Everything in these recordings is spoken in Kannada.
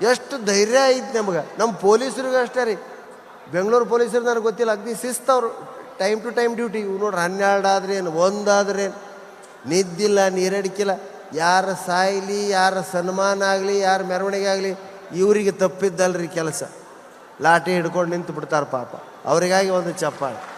ಎಷ್ಟು ಧೈರ್ಯ ಐತಿ ನಮ್ಗೆ. ನಮ್ಮ ಪೊಲೀಸರಿಗೂ ಅಷ್ಟೇ ರೀ. ಬೆಂಗಳೂರು ಪೊಲೀಸರು ನನಗೆ ಗೊತ್ತಿಲ್ಲ. ಅಗ್ದಿ ಶಿಸ್ತವ್ರು ಟೈಮ್ ಟು ಟೈಮ್ ಡ್ಯೂಟಿ ಇವು ನೋಡ್ರಿ ಹನ್ನೆರಡು ಆದ್ರೇನು ಒಂದಾದ್ರೇನು. ನಿದ್ದಿಲ್ಲ, ನೀರಡಿಕಿಲ್ಲ. ಯಾರ ಸಾಯ್ಲಿ, ಯಾರ ಸನ್ಮಾನ ಆಗಲಿ, ಯಾರ ಮೆರವಣಿಗೆ ಆಗಲಿ, ಇವರಿಗೆ ತಪ್ಪಿದ್ದಲ್ರಿ ಕೆಲಸ. ಲಾಠಿ ಹಿಡ್ಕೊಂಡು ನಿಂತು ಬಿಡ್ತಾರೆ ಪಾಪ. ಅವರಿಗಾಗಿ ಒಂದು ಚಪ್ಪಾಳೆ.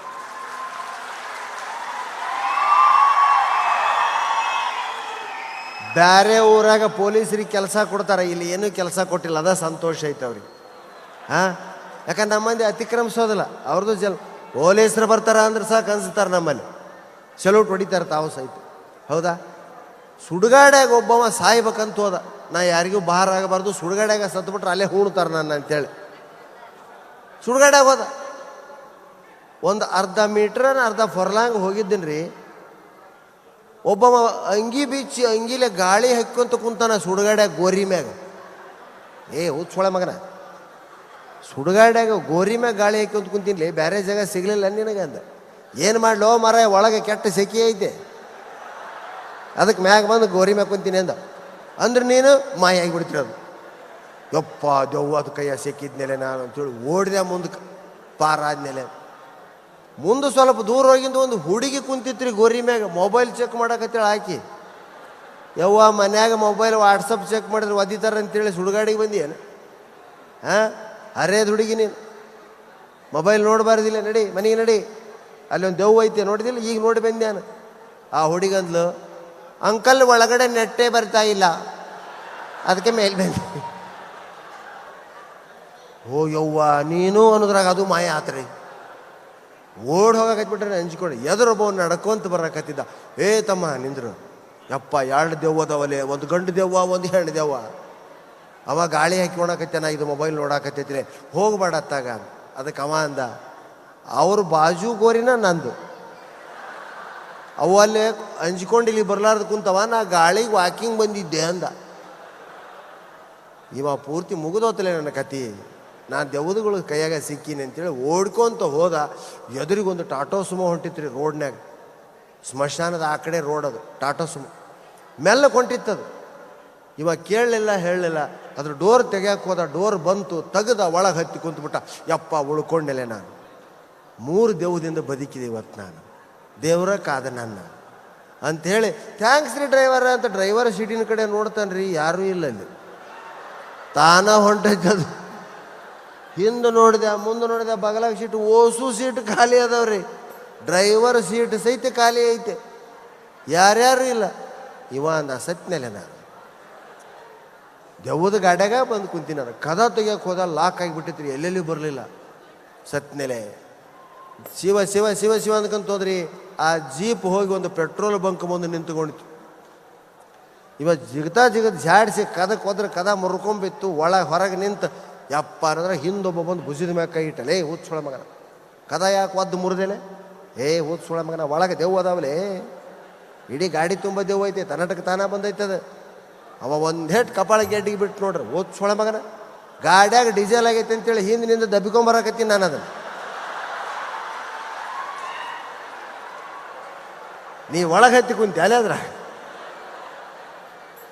ಬೇರೆ ಊರಾಗ ಪೊಲೀಸರಿಗೆ ಕೆಲಸ ಕೊಡ್ತಾರೆ, ಇಲ್ಲಿ ಏನೂ ಕೆಲಸ ಕೊಟ್ಟಿಲ್ಲ, ಅದ ಸಂತೋಷ ಐತೆ ಅವ್ರಿಗೆ. ಹಾಂ? ಯಾಕಂದ್ರೆ ನಮ್ಮ ಮಂದಿ ಅತಿಕ್ರಮಿಸೋದಿಲ್ಲ, ಅವ್ರದ್ದು ಜಲ್, ಪೊಲೀಸರು ಬರ್ತಾರ ಅಂದ್ರೆ ಸಾಕು ಅನಿಸ್ತಾರೆ ನಮ್ಮಲ್ಲಿ. ಸೆಲ್ಯೂಟ್ ಹೊಡಿತಾರೆ ತಾವು ಸಹಿತ. ಹೌದಾ? ಸುಡುಗಾಡ್ಯಾಗ ಒಬ್ಬವ ಸಾಯ್ಬೇಕಂತ ಹೋದ, ನಾ ಯಾರಿಗೂ ಬಾರ ಆಗಬಾರ್ದು, ಸುಡುಗಾಡ್ಯಾಗ ಸತ್ಬಿಟ್ರೆ ಅಲ್ಲೇ ಹೂಣ್ತಾರೆ ನನ್ನ ಅಂತೇಳಿ. ಸುಡುಗಾಡ್ಯಾಗ ಹೋದ. ಒಂದು ಅರ್ಧ ಮೀಟ್ರ್ ಅರ್ಧ ಫೊರ್ಲಾಂಗ್ ಹೋಗಿದ್ದೀನಿ ರೀ ಒಬ್ಬವ ಅಂಗಿ ಬಿಚ್ಚಿ ಅಂಗಿಲೆ ಗಾಳಿ ಹಾಕ್ಕೊಂತ ಕುಂತಾನ ಸುಡುಗಾಡ್ಯಾಗ ಗೋರಿ ಮ್ಯಾಗ. ಏ ಹುಚ್ಚೊಳ ಮಗನ. ಸುಡುಗಾಡ್ಯಾಗ ಗೋರಿ ಮ್ಯಾಗ ಗಾಳಿ ಹಾಕ್ಕೊಂತ ಕುಂತೀನಿ ಬೇರೆ ಜಾಗ ಸಿಗ್ಲಿಲ್ಲ ನಿನಗೆ ಅಂದ. ಏನು ಮಾಡ್ಲೋ ಮರ ಒಳಗೆ ಕೆಟ್ಟ ಸೆಕೆ ಐತೆ. ಅದಕ್ಕೆ ಮ್ಯಾಗ ಬಂದು ಗೋರಿ ಮ್ಯಾಗ ಕುಂತೀನಿ ಅಂದ. ಅಂದ್ರೆ ನೀನು ಮಾಯ ಆಗಿಬಿಡ್ತಿರೋದು ಯಪ್ಪ, ದೆವ್ವ, ಅದು ಕೈಯ ಸಿಕ್ಕಿದ್ಮೇಲೆ ನಾನು ಅಂತೇಳಿ ಓಡಿದೆ ಮುಂದಕ್ಕೆ ಪಾರ ಆದ್ಮೇಲೆ ಮುಂದೆ ಸ್ವಲ್ಪ ದೂರ ಹೋಗಿಂದು ಒಂದು ಹುಡುಗಿ ಕುಂತಿತ್ರಿ ಗೋರಿ ಮ್ಯಾಗ ಮೊಬೈಲ್ ಚೆಕ್ ಮಾಡಕತ್ತೇಳಿ ಹಾಕಿ ಯವ್ವ, ಮನ್ಯಾಗ ಮೊಬೈಲ್ ವಾಟ್ಸಪ್ ಚೆಕ್ ಮಾಡಿದ್ರೆ ಒದಿತಾರ ಅಂತೇಳಿ ಸುಡುಗಾಡಿಗೆ ಬಂದಿ ಏನು? ಹಾಂ? ಅರೇದ್ ಹುಡುಗಿ ನೀನು. ಮೊಬೈಲ್ ನೋಡಬಾರ್ದಿಲ್ಲ, ನಡಿ, ಮನೆಗೆ ನಡಿ. ಅಲ್ಲಿ ಒಂದು ದೆವ್ವ ಐತೆ, ನೋಡಿದಿಲ್ಲ? ಈಗ ನೋಡಿ ಬಂದೆ ನಾನು. ಆ ಹುಡುಗಂದ್ಲು ಅಂಕಲ್ ಒಳಗಡೆ ನೆಟ್ಟೆ ಬರ್ತಾ ಇಲ್ಲ. ಅದಕ್ಕೆ ಮೇಲೆ ಬಂದಿ. ಓ ಯವ್ವ, ನೀನು ಅನ್ನೋದ್ರಾಗ ಅದು ಮಾಯ ಆತ್ರಿ ಓಡ್ ಹೋಗಕತ್ಬಿಟ್ರೆ ಅಂಜ್ಕೊಂಡು ಎದುರೊಬ್ಬ ನಡ್ಕೊಂತ ಬರಕತ್ತಿದ್ದ. ಏ ತಮ್ಮ, ನಿಂದ್ರು. ಯಪ್ಪ, ಎರಡು ದೆವ್ವದವಲೆ ಒಂದು ಗಂಡು ದೆವ್ವ, ಒಂದು ಹೆಣ್ಣು ದೆವ್ವ. ಅವ ಗಾಳಿ ಹಾಕಿಕೊಳಕತ್ತೇನ ಇದು ಮೊಬೈಲ್ ನೋಡಾಕತ್ತೈತಿರಿ. ಹೋಗ್ಬೇಡ ಅತ್ತಾಗ. ಅದಕ್ಕೆ ಅವ ಅಂದ, ಅವ್ರ ಬಾಜು ಗೋರಿನ ನಂದು. ಅವು ಅಲ್ಲೇ ಹಂಚ್ಕೊಂಡು ಇಲ್ಲಿ ಬರ್ಲಾರ್ದು ಕುಂತವ, ನಾ ಗಾಳಿಗೆ ವಾಕಿಂಗ್ ಬಂದಿದ್ದೆ ಅಂದ. ಇವ ಪೂರ್ತಿ ಮುಗಿದೋತಲೇ ನನ್ನ ಕತಿ. ನಾನು ದೆವ್ವದುಗಳು ಕೈಯಾಗ ಸಿಕ್ಕೀನಿ ಅಂತೇಳಿ ಓಡ್ಕೊಂತ ಹೋದ ಎದುರಿಗೊಂದು ಟಾಟೋ ಸುಮೋ ಹೊಂಟಿತ್ರಿ ರೋಡ್ನ್ಯಾಗ. ಸ್ಮಶಾನದ ಆ ಕಡೆ ರೋಡ್ ಅದು, ಟಾಟೋ ಸುಮೋ. ಮೆಲ್ಲ ಕೊಂಟಿತ್ತದು ಇವ ಕೇಳಲಿಲ್ಲ, ಹೇಳಲಿಲ್ಲ. ಅದ್ರ ಡೋರ್ ತೆಗಿಯಕ್ಕೆ ಹೋದ, ಡೋರ್ ಬಂತು, ತೆಗೆದ ಒಳಗೆ ಹತ್ತಿ ಕುಂತ್ಬಿಟ್ಟ, ಯಪ್ಪ ಉಳ್ಕೊಂಡೆಲೆ ನಾನು. ಮೂರು ದೇವದಿಂದ ಬದುಕಿದೆ ಇವತ್ತು ನಾನು. ದೇವರ ಕಾದ ನನ್ನ. ಅಂಥೇಳಿ, ಥ್ಯಾಂಕ್ಸ್ ರೀ ಡ್ರೈವರ್ ಅಂತ ಡ್ರೈವರ್ ಸೀಟಿನ ಕಡೆ ನೋಡ್ತಾನೆ ರೀ ಯಾರೂ ಇಲ್ಲ ಅಲ್ಲಿ. ತಾನ ಹೊಂಟೈತದು ಹಿಂದೆ ನೋಡಿದೆ, ಮುಂದೆ ನೋಡಿದೆ ಬಗಲಾಗ ಸೀಟ್, ಓಸು ಸೀಟ್ ಖಾಲಿ ಅದಾವ್ರಿ. ಡ್ರೈವರ್ ಸೀಟ್ ಸಹಿತ ಖಾಲಿ ಐತೆ. ಯಾರ್ಯಾರು ಇಲ್ಲ. ಇವ ಅಂದ ಸತ್ನೆಲೆ ನಾನು. ದೆವ್ವದ ಗಾಡ್ಯಾಗ ಬಂದು ಕುಂತೀನಿ ನಾನು. ಕದ ತೆಗಿಯೋಕೆ ಹೋದ ಲಾಕ್ ಆಗಿಬಿಟ್ಟಿತ್ರಿ. ಎಲ್ಲೆಲ್ಲಿ ಬರಲಿಲ್ಲ. ಸತ್ನೆಲೆ ಶಿವ ಶಿವ ಶಿವ ಶಿವ ಅಂದ್ಕಂತ ಹೋದ್ರಿ. ಆ ಜೀಪ್ ಹೋಗಿ ಒಂದು ಪೆಟ್ರೋಲ್ ಬಂಕ್ ಮುಂದೆ ನಿಂತ್ಕೊಂಡಿತ್ತು. ಇವ ಜಿಗತಾ ಜಿಗದ ಜಾಡಿಸಿ ಕದಕ್ಕೆ ಹೋದ್ರೆ ಕದ ಮುರ್ಕೊಂಬಿತ್ತು, ಒಳಗೆ ಹೊರಗೆ ನಿಂತು ಯಪ್ಪ ಅಂದ್ರೆ ಹಿಂದೊಬ್ಬ ಬಂದು ಗುಜಿದ ಮ್ಯಾಗ ಕೈ ಇಟ್ಟಲೆ, ಏ ಸುಳ ಮಗನ. ಕದ ಯಾಕೆ ಒದ್ದು ಮುರಿದೇನೆ ಏ ಸುಳ ಮಗನ, ಒಳಗೆ ದೆವ್ವ ಅದಾವಲೆ. ಇಡೀ ಗಾಡಿ ತುಂಬ ದೆವ್ವ ಐತೆ ತನ್ನಟಕ್ಕೆ ತಾನ ಬಂದೈತದ ಅವ ಒಂದು ಹೆಟ್ ಕಪಾಳ ಗೆಡ್ಡಿಗೆ ಬಿಟ್ಟು ನೋಡ್ರಿ ಸುಳ ಮಗನ, ಗಾಡ್ಯಾಗ ಡೀಸೆಲ್ ಆಗೈತೆ ಅಂತೇಳಿ ಹಿಂದಿನಿಂದ ದಬ್ಬಿಕೊಂಬರಕತ್ತೀನಿ ನಾನು ಅದನ್ನು. ನೀ ಒಳಗೆ ಹತ್ತಿ ಕುಂತಿ ಅಲ್ಲದ್ರ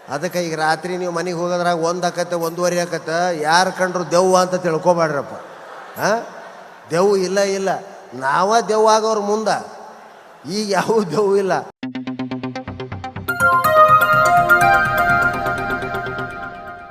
ಅದಕ್ಕೆ ಈಗ ರಾತ್ರಿ ನೀವು ಮನೆಗೆ ಹೋಗೋದ್ರಾಗ ಒಂದು ಆಕತ್ತೆ ಒಂದೂವರೆ ಆಕತ್ತೆ ಯಾರು ಕಂಡ್ರು ದೆವ್ವ ಅಂತ ತಿಳ್ಕೊಬೇಡ್ರಪ್ಪ ಹಾಂ? ದೆವ್ವ ಇಲ್ಲ ಇಲ್ಲ. ನಾವ ದೆವ್ವ ಆಗೋರು ಮುಂದೆ. ಈಗ ಯಾವ ದೆವ್ವ ಇಲ್ಲ.